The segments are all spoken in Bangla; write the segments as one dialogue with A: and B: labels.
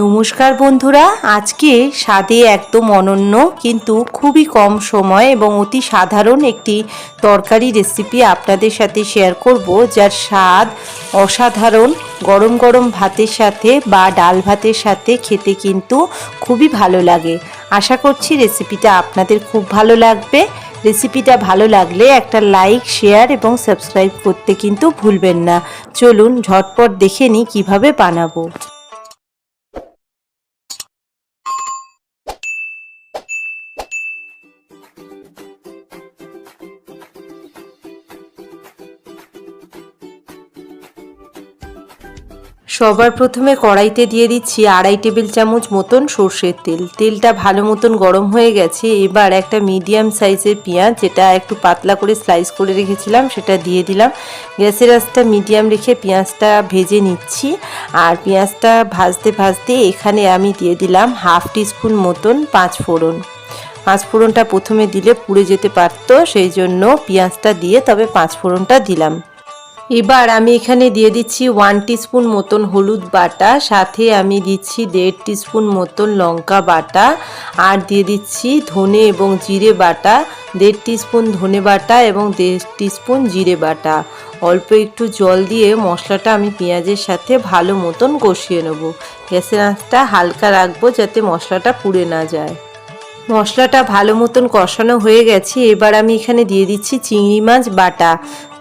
A: নমস্কার বন্ধুরা, আজকে স্বাদে একদম অনন্য, কিন্তু খুবই কম সময় এবং অতি সাধারণ একটি তরকারি রেসিপি আপনাদের সাথে শেয়ার করব, যার স্বাদ অসাধারণ। গরম গরম ভাতের সাথে বা ডাল ভাতের সাথে খেতে কিন্তু খুবই ভালো লাগে। আশা করছি রেসিপিটা আপনাদের খুব ভালো লাগবে। রেসিপিটা ভালো লাগলে একটা লাইক শেয়ার এবং সাবস্ক্রাইব করতে কিন্তু ভুলবেন না। চলুন ঝটপট দেখে নিই কীভাবে বানাবো। সবার প্রথমে কড়াইতে দিয়ে দিচ্ছি আড়াই টেবিল চামচ মতন সর্ষের তেল। তেলটা ভালো মতন গরম হয়ে গেছে, এবার একটা মিডিয়াম সাইজের পেঁয়াজ, যেটা একটু পাতলা করে স্লাইস করে রেখেছিলাম, সেটা দিয়ে দিলাম। গ্যাসের আঁচটা মিডিয়াম রেখে পেঁয়াজটা ভেজে নিচ্ছি। আর পেঁয়াজটা ভাজতে ভাজতে এখানে আমি দিয়ে দিলাম হাফ টিস্পুন মতন পাঁচ ফোড়ন। পাঁচ ফোড়নটা প্রথমে দিলে পুড়ে যেতে পারতো, সেই জন্য পেঁয়াজটা দিয়ে তবে পাঁচ ফোড়নটা দিলাম। এবার আমি এখানে দিয়ে দিচ্ছি ওয়ান টিস্পুন মতন হলুদ বাটা, সাথে আমি দিচ্ছি দেড় টিস্পুন মতন লঙ্কা বাটা, আর দিয়ে দিচ্ছি ধনে এবং জিরে বাটা, দেড় টিস্পুন ধনে বাটা এবং দেড় টিস্পুন জিরে বাটা। অল্প একটু জল দিয়ে মশলাটা আমি পেঁয়াজের সাথে ভালো মতন কষিয়ে নেব। গ্যাসের আঁচটা হালকা রাখব যাতে মশলাটা পুড়ে না যায়। মশলাটা ভালো মতন কষানো হয়ে গেছে, এবার আমি এখানে দিয়ে দিচ্ছি চিংড়ি মাছ বাটা।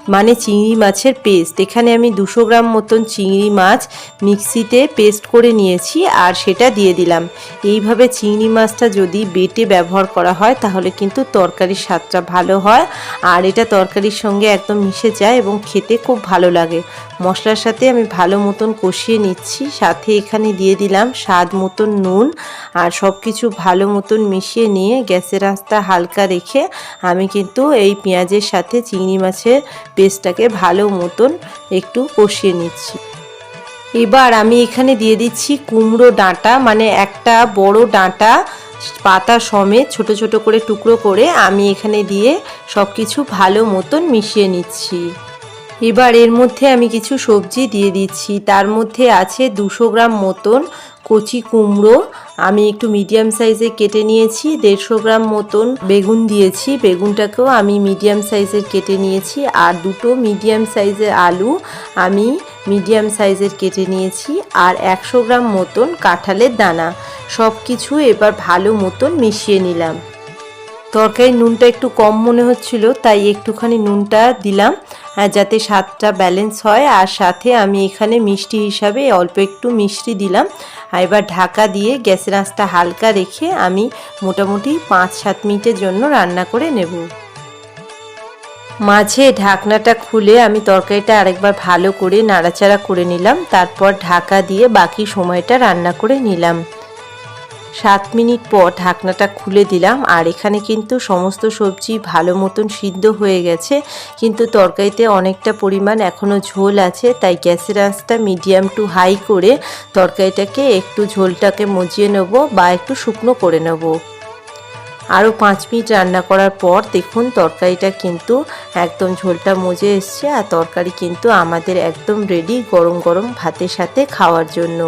A: মানে চিংড়ি মাছের পেস্ট এখানে আমি দুশো গ্রাম মতন চিংড়ি মাছ মিক্সিতে পেস্ট করে নিয়েছি আর সেটা দিয়ে দিলাম। এইভাবে চিংড়ি মাছটা যদি বেটে ব্যবহার করা হয়, তাহলে কিন্তু তরকারির স্বাদটা ভালো হয়। আর এটা তরকারির সঙ্গে একদম মিশে যায় এবং খেতে খুব ভালো লাগে। মশলার সাথে আমি ভালো মতন কষিয়ে নিচ্ছি। সাথে এখানে দিয়ে দিলাম স্বাদ মতন নুন আর সব কিছু ভালো মতন মিশিয়ে নিয়ে গ্যাসের আঁচটা হালকা রেখে আমি কিন্তু এই পেঁয়াজের সাথে চিংড়ি মাছের পেস্টটাকে ভালো মতন একটু কষিয়ে নিচ্ছি। এবার আমি এখানে দিয়ে দিচ্ছি কুমড়ো ডাঁটা মানে একটা বড় ডাঁটা, পাতা সমেত ছোট ছোট করে টুকরো করে আমি এখানে দিয়ে সব কিছু ভালো মতন মিশিয়ে নিচ্ছি। এবার এর মধ্যে আমি কিছু সবজি দিয়ে দিচ্ছি। তার মধ্যে আছে দুশো গ্রাম মতন কচি কুমড়ো। আমি একটু মিডিয়াম সাইজে কেটে নিয়েছি, দেড়শো গ্রাম মতন বেগুন দিয়েছি। বেগুনটাকেও আমি মিডিয়াম সাইজের কেটে নিয়েছি আর দুটো মিডিয়াম সাইজের আলু আমি মিডিয়াম সাইজের কেটে নিয়েছি আর একশো গ্রাম মতন কাঁঠালের দানা। সব কিছু এবার ভালো মতন মিশিয়ে নিলাম। তরকারির নুনটা একটু কম মনে হচ্ছিল, তাই একটুখানি নুনটা দিলাম যাতে স্বাদটা ব্যালেন্স হয়। আর সাথে আমি এখানে মিষ্টি হিসাবে অল্প একটু মিষ্টি দিলাম। এবার ঢাকা দিয়ে গ্যাসের আঁচটা হালকা রেখে আমি মোটামুটি পাঁচ সাত মিনিটের জন্য রান্না করে নেব। মাঝে ঢাকনাটা খুলে আমি তরকারিটা আরেকবার ভালো করে নাড়াচাড়া করে নিলাম। তারপর ঢাকা দিয়ে বাকি সময়টা রান্না করে নিলাম। সাত মিনিট পর ঢাকনাটা খুলে দিলাম, আর এখানে কিন্তু সমস্ত সবজি ভালো মতন সিদ্ধ হয়ে গেছে। কিন্তু তরকারিতে অনেকটা পরিমাণ এখনও ঝোল আছে, তাই গ্যাসের আঁচটা মিডিয়াম টু হাই করে তরকারিটাকে একটু ঝোলটাকে মজিয়ে নেব বা একটু শুকনো করে নেব। আরও পাঁচ মিনিট রান্না করার পর দেখুন তরকারিটা কিন্তু একদম ঝোলটা মজে এসছে, আর তরকারি কিন্তু আমাদের একদম রেডি গরম গরম ভাতের সাথে খাওয়ার জন্য।